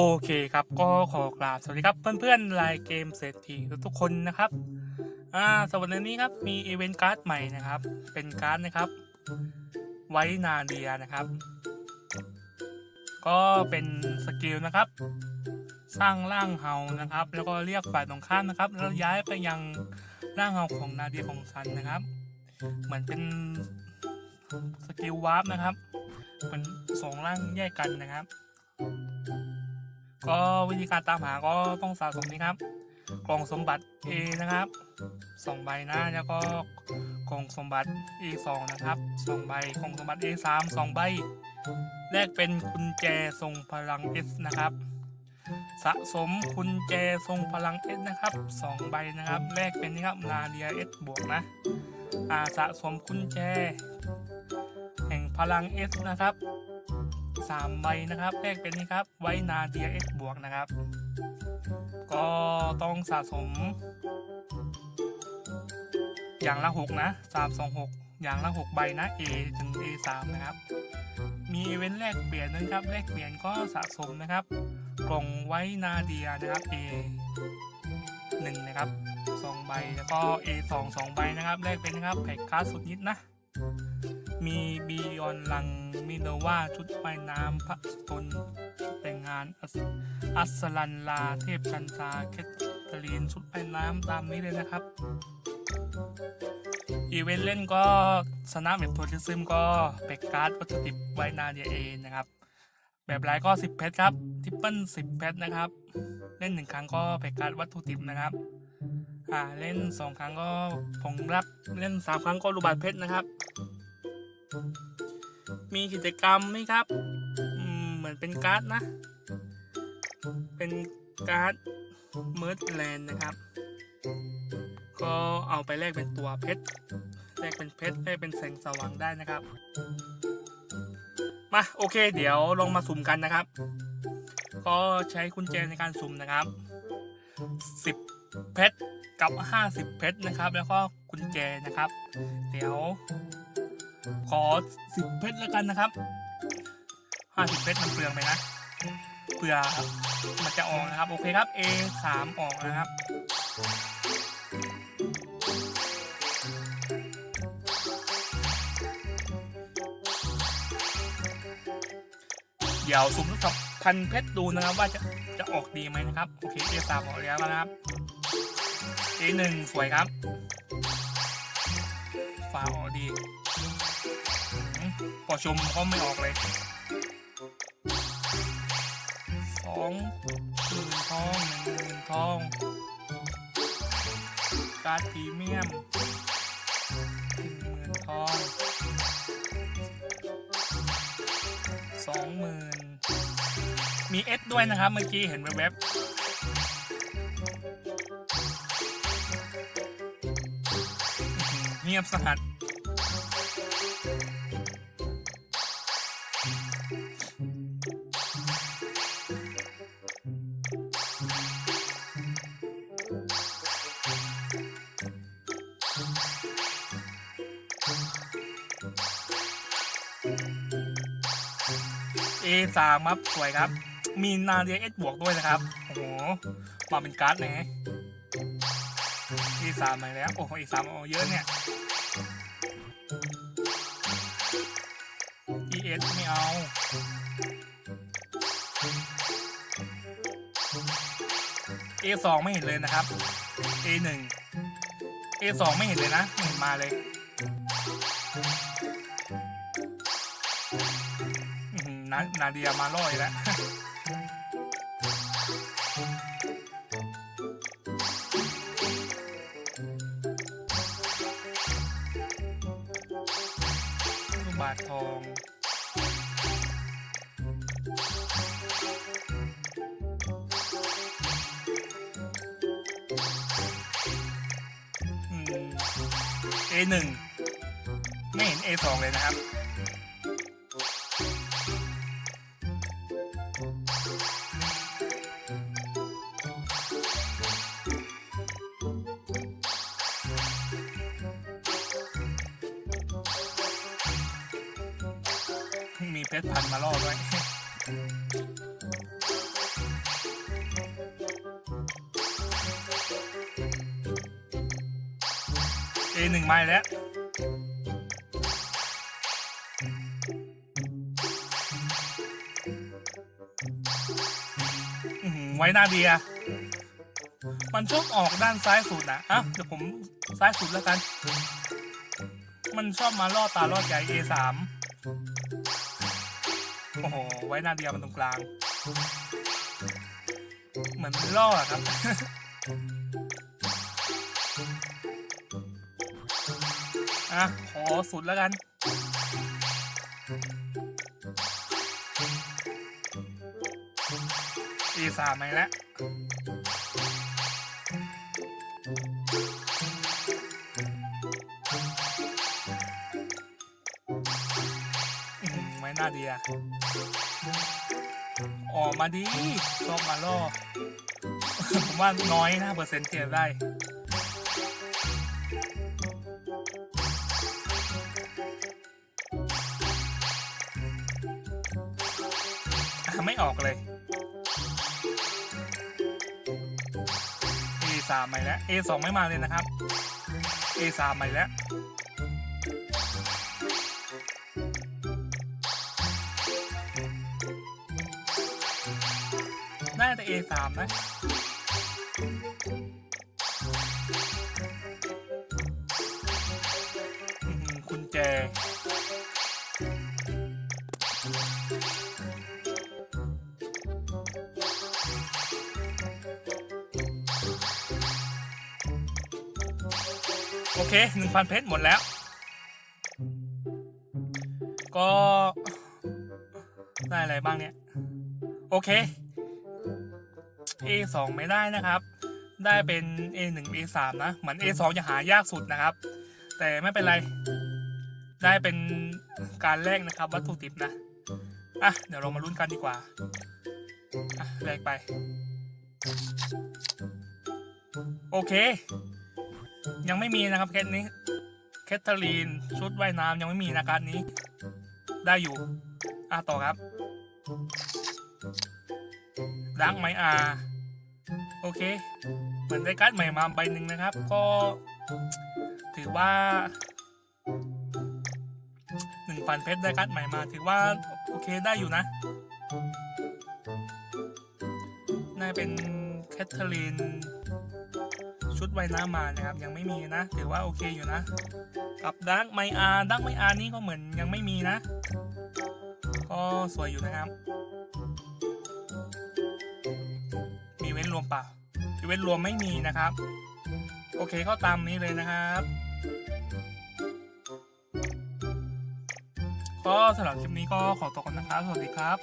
โอเคครับก็ขอกราบสวัสดีครับเพื่อนๆรายเกมเศรษฐีทุกๆคนนะครับอ่าสวัสดีนี้ครับมีอีเวนต์การ์ดใหม่นะครับ เป็นการ์ดนะครับ ไว้นาเดียนะครับ ก็เป็นสกิลนะครับ สร้างร่างเฮานะครับ แล้วก็เรียกฝ่ายตรงข้ามนะครับแล้วย้ายไปยังร่างเฮาของนาเดียของซันนะครับ เหมือนเป็นสกิลวาร์ปนะครับเป็นสองร่างแยกกันนะครับ ก็วิธีการตามหาก็ต้องสะสมนี้ครับ กล่องสมบัติ A นะครับสองใบนะแล้วก็กล่องสมบัติ A สองนะครับสองใบกล่องสมบัติ A สามสองใบแลกเป็นกุญแจทรงพลัง S นะครับ สะสมกุญแจทรงพลัง S นะครับสองใบนะครับแลกเป็นนี่ครับนาเดีย S บวกนะอ่าสะสมกุญแจ แห่งพลัง S นะครับ สามใบนะครับแรกเป็นนี่ครับไว้นาเดียเอ็กบวกนะครับ ก็ต้องสะสม อย่างละหกนะสามสองหกอย่างละหกใบนะ A ถึง A สามนะครับ มีเว้นแลกเปลี่ยนนะครับแลกเปลี่ยนก็สะสมนะครับ กล่องไว้นาเดียนะครับ A หนึ่งนะครับสองใบแล้วก็ A สองสองใบนะครับแลกเป็นนะครับแพ็กกาสุดนิดนะ มีบีออนลังมิโนวาชุดว่ายน้ำพระตนแต่งงานอัสอัสลันลาเทพกัญชาเคทเธอรีนชุดว่ายน้ำตามนี้เลยนะครับ อีเวนต์เล่นก็สนามแบบทัวริซึมก็เป็กการ์ดวัตถุดิบไวนาเดียเอนะครับ แบบไลน์ก็ 10 เพชรครับ ทิปเปิล10 เพชรนะครับ เล่นหนึ่งครั้งก็เป็กการ์ดวัตถุดิบนะครับอ่าเล่นสองครั้งก็ผงรักเล่นสามครั้งก็รูบาทเพชรนะครับ มีกิจกรรมไหมครับ เหมือนเป็นการ์ดนะ เป็นการ์ดเมิร์ดแลนด์นะครับ ก็เอาไปแลกเป็นตัวเพชร แลกเป็นเพชร แลกเป็นแสงสว่างได้นะครับ มาโอเค เดี๋ยวลองมาสุ่มกันนะครับ ก็ใช้กุญแจในการสุ่มนะครับ 10 เพชรกับ 50 เพชรนะครับ แล้วก็กุญแจนะครับ เดี๋ยว ขอสิบเพชรแล้วกันนะครับห้าสิบเพชรมันเปลืองไปนะเผื่อมันจะออกนะครับ โอเคครับ A สามออกนะครับเดี๋ยวสุ่มทดสอบพันเพชรดูนะครับว่าจะจะออกดีไหมนะครับ โอเค A สามออกแล้วนะครับ A หนึ่งสวยครับฟ้าออกดี พอชมก็ไม่ออกเลยสองหมื่นทองหนึ่งหมื่นทอง การ์ดพรีเมียมหนึ่งหมื่นทองสองหมื่นมีเอสด้วยนะครับเมื่อกี้เห็นแวบๆเงียบสหัส A สามครับสวยครับ มีนาเรียเอสบวกด้วยนะครับ โอ้โห มาเป็นการ์ดเลยฮะ A สามมาแล้ว โอ้โห A สามโอ้เยอะเนี่ย E S ไม่เอา A สองไม่เห็นเลยนะครับ A หนึ่ง A สองไม่เห็นเลยนะ ไม่เห็นมาเลย นานาเดียมาล่อยแล้วลูกบาททองเอืม A1 ไม่เห็น A2 เลยนะครับ เพชรพันมาล่อด้วยเอหนึ่งไม้แล้วไว้หน้าเบียมันชอบออกด้านซ้ายสุดนะอะเดี๋ยวผมซ้ายสุดแล้วกัน มันชอบมาล่อตาล่อใจ A3 โอ้โห ไว้หน้าเดียวมันตรงกลาง เหมือนมันล่ออะครับ อะ ขอสุดแล้วกัน A3 ไหมแล้ว นาเดีย ออกมาดีชอบมาล่อผมว่าน้อยนะเปอร์เซ็นต์เก็บได้ไม่ออกเลย A สามใหม่แล้ว A สองไม่มาเลยนะครับ A สามใหม่แล้ว จะ A สามนะ คุณแจโอเคหนึ่งพันเพชรหมดแล้ว ก็ ได้อะไรบ้างเนี่ย โอเค A 2 ไม่ได้นะครับ ได้เป็น A 1 A 3 นะเหมือน A 2 จะหายากสุดนะครับ แต่ไม่เป็นไร ได้เป็นการแลกนะครับวัตถุดิบนะอะเดี๋ยวเรามาลุ้นกันดีกว่าอะแลกไป โอเค ยังไม่มีนะครับเคสนี้แคทเธอรีนชุดว่ายน้ำยังไม่มีนะการดนี้ ได้อยู่อะต่อครับดังไหมอา โอเค เหมือนได้การ์ดใหม่มาใบหนึ่งนะครับ ก็ถือว่าหนึ่งพันเพชรได้การ์ดใหม่มาถือว่าโอเคได้อยู่นะ น่าเป็นแคทเธอรีนชุดว่ายน้ำมานะครับ ยังไม่มีนะ ถือว่าโอเคอยู่นะ กับดักไมอาดักไมอานี่ก็เหมือนยังไม่มีนะ ก็สวยอยู่นะครับ ว้นรวมเปล่าอีเว้นรวมไม่มีนะครับ โอเคเข้าตามนี้เลยนะครับก็สำหรับคลิปนี้ก็ขอตัวก่อนนะครับ สวัสดีครับ